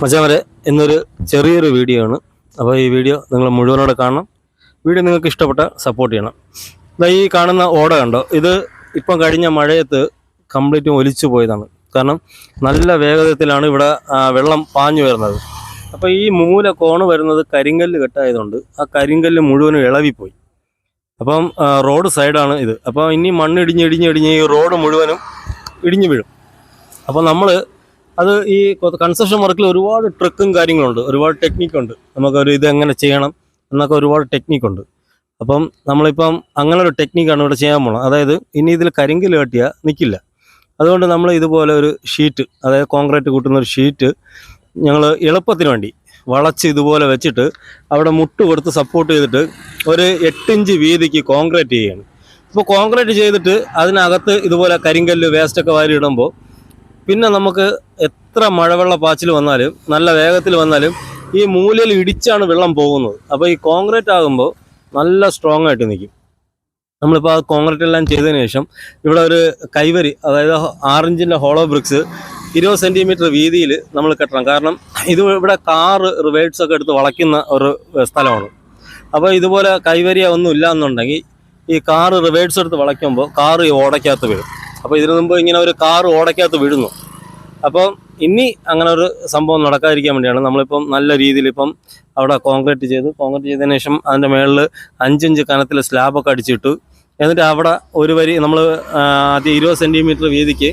മച്ചാമരെ ഇന്നൊരു ചെറിയൊരു വീഡിയോ ആണ്. അപ്പോൾ ഈ വീഡിയോ നിങ്ങൾ മുഴുവനോടെ കാണണം. വീഡിയോ നിങ്ങൾക്ക് ഇഷ്ടപ്പെട്ട സപ്പോർട്ട് ചെയ്യണം. ഇതാ ഈ കാണുന്ന ഓട കണ്ടോ? ഇത് ഇപ്പം കഴിഞ്ഞ മഴയത്ത് കംപ്ലീറ്റും ഒലിച്ചു പോയതാണ്. കാരണം നല്ല വേഗതത്തിലാണ് ഇവിടെ വെള്ളം പാഞ്ഞു വരുന്നത്. അപ്പോൾ ഈ മൂല കോണ് വരുന്നത് കരിങ്കല്ല് കെട്ടായതുകൊണ്ട് ആ കരിങ്കല്ല് മുഴുവനും ഇളവിപ്പോയി. അപ്പം റോഡ് സൈഡാണ് ഇത്. അപ്പോൾ ഇനി മണ്ണ് ഇടിഞ്ഞ് ഇടിഞ്ഞ് ഈ റോഡ് മുഴുവനും ഇടിഞ്ഞു വീഴും. അപ്പോൾ നമ്മൾ അത് ഈ കൺസ്ട്രക്ഷൻ വർക്കിൽ ഒരുപാട് ട്രിക്കും കാര്യങ്ങളുണ്ട്. ഒരുപാട് ടെക്നിക്കുണ്ട് നമുക്കൊരു ഇത് എങ്ങനെ ചെയ്യണം എന്നൊക്കെ ഒരുപാട് ടെക്നിക്കുണ്ട് അപ്പം നമ്മളിപ്പം അങ്ങനെ ഒരു ടെക്നിക്കാണ് ഇവിടെ ചെയ്യാൻ പോകുന്നത് അതായത് ഇനി ഇതിൽ കരിങ്കിൽ കെട്ടിയാൽ നിൽക്കില്ല അതുകൊണ്ട് നമ്മൾ ഇതുപോലെ ഒരു ഷീറ്റ് അതായത് കോൺക്രീറ്റ് കൂട്ടുന്ന ഒരു ഷീറ്റ് ഞങ്ങൾ എളുപ്പത്തിന് വേണ്ടി വളച്ച് ഇതുപോലെ വെച്ചിട്ട് അവിടെ മുട്ട് കൊടുത്ത് സപ്പോർട്ട് ചെയ്തിട്ട് ഒരു എട്ടിഞ്ച് വീതിക്ക് കോൺക്രീറ്റ് ചെയ്യുകയാണ് ഇപ്പോൾ കോൺക്രീറ്റ് ചെയ്തിട്ട് അതിനകത്ത് ഇതുപോലെ കരിങ്കല്ല് വേസ്റ്റൊക്കെ വാരി ഇടുമ്പോൾ പിന്നെ നമുക്ക് എത്ര മഴവെള്ള പാച്ചിൽ വന്നാലും നല്ല വേഗത്തിൽ വന്നാലും ഈ മൂലയിൽ ഇടിച്ചാണ് വെള്ളം പോകുന്നത്. അപ്പോൾ ഈ കോൺക്രീറ്റ് ആകുമ്പോൾ നല്ല സ്ട്രോങ് ആയിട്ട് നിൽക്കും നമ്മളിപ്പോൾ ആ കോൺക്രീറ്റ് എല്ലാം ചെയ്തതിന് ശേഷം ഇവിടെ ഒരു കൈവരി അതായത് ആറിഞ്ചിന്റെ ഹോളോ ബ്രിക്സ് ഇരുപത് സെന്റിമീറ്റർ വീതിയിൽ നമ്മൾ കെട്ടണം. കാരണം ഇത് ഇവിടെ കാറ് റിവേഴ്സ് ഒക്കെ എടുത്ത് വളയ്ക്കുന്ന ഒരു സ്ഥലമാണ്. അപ്പോൾ ഇതുപോലെ കൈവരിയ ഒന്നും ഇല്ല എന്നുണ്ടെങ്കിൽ ഈ കാറ് റിവേഴ്സ് എടുത്ത് വളയ്ക്കുമ്പോൾ കാറ് ഈ ഓടയ്ക്കകത്ത് വീഴും. അപ്പോൾ ഇതിനു മുമ്പ് ഇങ്ങനെ ഒരു കാർ ഓടയ്ക്കകത്ത് വീഴുന്നു. അപ്പോൾ ഇനി അങ്ങനെ ഒരു സംഭവം നടക്കാതിരിക്കാൻ വേണ്ടിയാണ് നമ്മളിപ്പം നല്ല രീതിയിൽ ഇപ്പം അവിടെ കോൺക്രീറ്റ് ചെയ്തു. കോൺക്രീറ്റ് ചെയ്തതിന് ശേഷം അതിന്റെ മേളിൽ അഞ്ചിഞ്ച് കനത്തിൽ സ്ലാബൊക്കെ അടിച്ചിട്ടു. എന്നിട്ട് അവിടെ ഒരു വരി നമ്മൾ ആദ്യം ഇരുപത് സെന്റിമീറ്റർ വീതിക്ക്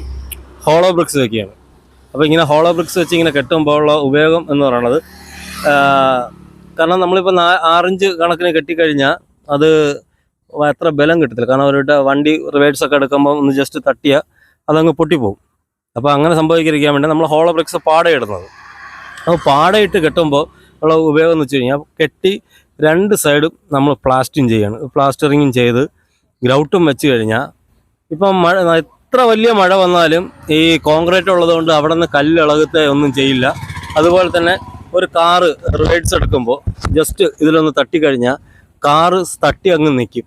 ഹോളോ ബ്രിക്സ് വെക്കുകയാണ്. അപ്പോൾ ഇങ്ങനെ ഹോളോ ബ്രിക്സ് വെച്ച് ഇങ്ങനെ കെട്ടുമ്പോൾ ഉള്ള ഉപയോഗം എന്ന് പറയുന്നത് കാരണം നമ്മളിപ്പോൾ ആറിഞ്ച് കണക്കിന് കെട്ടിക്കഴിഞ്ഞാൽ അത് അത്ര ബലം കിട്ടത്തില്ല. കാരണം അവരുടെ വണ്ടി റിവേഴ്സ് ഒക്കെ എടുക്കുമ്പോൾ ഒന്ന് ജസ്റ്റ് തട്ടിയാൽ അതങ്ങ് പൊട്ടിപ്പോവും. അപ്പോൾ അങ്ങനെ സംഭവിക്കാതിരിക്കാൻ വേണ്ടി നമ്മൾ ഹോളോ ബ്രിക്സ് പാടയിടുന്നത് അപ്പോൾ പാടയിട്ട് കെട്ടുമ്പോൾ ഉള്ള ഉപയോഗം എന്ന് വെച്ച് കഴിഞ്ഞാൽ കെട്ടി രണ്ട് സൈഡും നമ്മൾ പ്ലാസ്റ്റിങ് ചെയ്യാണ്. പ്ലാസ്റ്ററിങ്ങും ചെയ്ത് ഗ്രൗട്ടും വെച്ച് കഴിഞ്ഞാൽ ഇപ്പം മഴ എത്ര വലിയ മഴ വന്നാലും ഈ കോൺക്രീറ്റ് ഉള്ളതുകൊണ്ട് അവിടെ നിന്ന് കല്ലിളകത്തെ ഒന്നും ചെയ്യില്ല. അതുപോലെ തന്നെ ഒരു കാറ് റിവേഴ്സ് എടുക്കുമ്പോൾ ജസ്റ്റ് ഇതിലൊന്ന് തട്ടിക്കഴിഞ്ഞാൽ കാറ് തട്ടി അങ്ങ് നിൽക്കും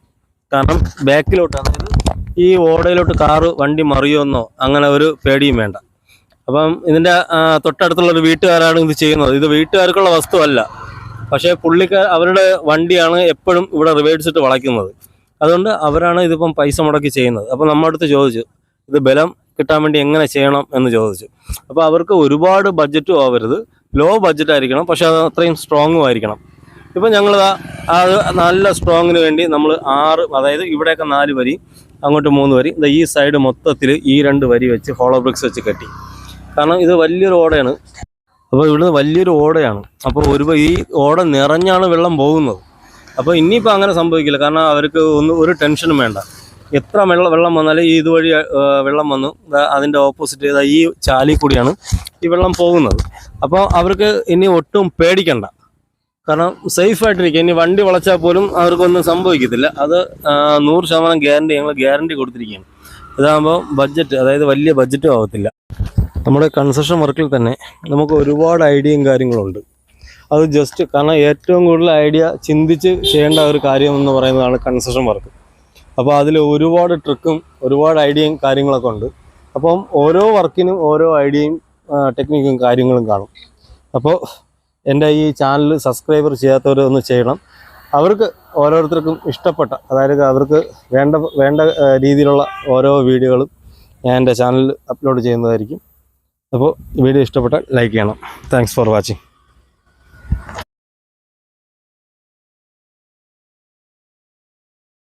കാരണം ബാക്കിലോട്ട് അതായത് ഈ ഓടയിലോട്ട് കാറ് വണ്ടി മറിയുമെന്നോ അങ്ങനെ ഒരു പേടിയും വേണ്ട. അപ്പം ഇതിന്റെ തൊട്ടടുത്തുള്ള ഒരു വീട്ടുകാരാണ് ഇത് ചെയ്യുന്നത്. ഇത് വീട്ടുകാർക്കുള്ള വസ്തുവല്ല. പക്ഷേ പുള്ളിക്കാർ അവരുടെ വണ്ടിയാണ് എപ്പോഴും ഇവിടെ റിവേഴ്സിട്ട് വളയ്ക്കുന്നത്. അതുകൊണ്ട് അവരാണ് ഇതിപ്പം പൈസ മുടക്കി ചെയ്യുന്നത്. അപ്പം നമ്മുടെ ചോദിച്ചു ഇത് ബലം കിട്ടാൻ വേണ്ടി എങ്ങനെ ചെയ്യണം? എന്ന് ചോദിച്ചു. അപ്പോൾ അവർക്ക് ഒരുപാട് ബഡ്ജറ്റും ആവരുത്. ലോ ബഡ്ജറ്റ് ആയിരിക്കണം പക്ഷേ അത് അത്രയും സ്ട്രോങ്ങും ആയിരിക്കണം. ഇപ്പം ഞങ്ങൾ അത് നല്ല സ്ട്രോങ്ങിന് വേണ്ടി നമ്മൾ ആറ് അതായത് ഇവിടെയൊക്കെ നാല് വരി അങ്ങോട്ട് മൂന്ന് വരി. ദാ ഈ സൈഡ് മൊത്തത്തിൽ ഈ രണ്ട് വരി വെച്ച് ഹോളോ ബ്രിക്സ് വെച്ച് കെട്ടി. കാരണം ഇത് വലിയൊരു ഓടയാണ്. അപ്പോൾ ഇവിടുന്ന് വലിയൊരു ഓടയാണ്. അപ്പോൾ ഒരു ഈ ഓട നിറഞ്ഞാണ് വെള്ളം പോകുന്നത്. അപ്പോൾ ഇനിയിപ്പോൾ അങ്ങനെ സംഭവിക്കില്ല. കാരണം അവർക്ക് ഒന്നും ഒരു ടെൻഷനും വേണ്ട. എത്ര വെള്ളം വെള്ളം വന്നാലും ഈ ഇതുവഴി വെള്ളം വന്നു അതിന്റെ ഓപ്പോസിറ്റ് ഈ ചാലിൽ കൂടിയാണ് ഈ വെള്ളം പോകുന്നത്. അപ്പോൾ അവർക്ക് ഇനി ഒട്ടും പേടിക്കണ്ട. കാരണം സേഫ് ആയിട്ടിരിക്കും ഇനി വണ്ടി വളച്ചാൽ പോലും അവർക്കൊന്നും സംഭവിക്കത്തില്ല. അത് നൂറ് ശതമാനം ഗ്യാരണ്ടി ഞങ്ങൾ ഗ്യാരണ്ടി കൊടുത്തിരിക്കുകയാണ്. ഇതാകുമ്പോൾ ബഡ്ജറ്റ് അതായത് വലിയ ബഡ്ജറ്റും ആവത്തില്ല. നമ്മുടെ കൺസ്ട്രക്ഷൻ വർക്കിൽ തന്നെ നമുക്ക് ഒരുപാട് ഐഡിയയും കാര്യങ്ങളുണ്ട്. അത് ജസ്റ്റ് കാരണം ഏറ്റവും കൂടുതൽ ഐഡിയ ചിന്തിച്ച് ചെയ്യേണ്ട ഒരു കാര്യം എന്ന് പറയുന്നതാണ് കൺസ്ട്രക്ഷൻ വർക്ക്. അപ്പോൾ അതിൽ ഒരുപാട് ട്രിക്കും ഒരുപാട് ഐഡിയയും കാര്യങ്ങളൊക്കെ ഉണ്ട്. അപ്പം ഓരോ വർക്കിനും ഓരോ ഐഡിയയും ടെക്നിക്കും കാര്യങ്ങളും കാണും. അപ്പോൾ എന്റെ ഈ ചാനൽ സബ്സ്ക്രൈബർ ചെയ്യാത്തവർ ഒന്ന് ചെയ്യണം. അവർക്ക് ഓരോരുത്തർക്കും ഇഷ്ടപ്പെട്ട അതായത് അവർക്ക് വേണ്ട വേണ്ട രീതിയിലുള്ള ഓരോ വീഡിയോകളും ഞാൻ എന്റെ ചാനലിൽ അപ്ലോഡ് ചെയ്യുന്നതായിരിക്കും. അപ്പോൾ വീഡിയോ ഇഷ്ടപ്പെട്ടാൽ ലൈക്ക് ചെയ്യണം. Thanks for watching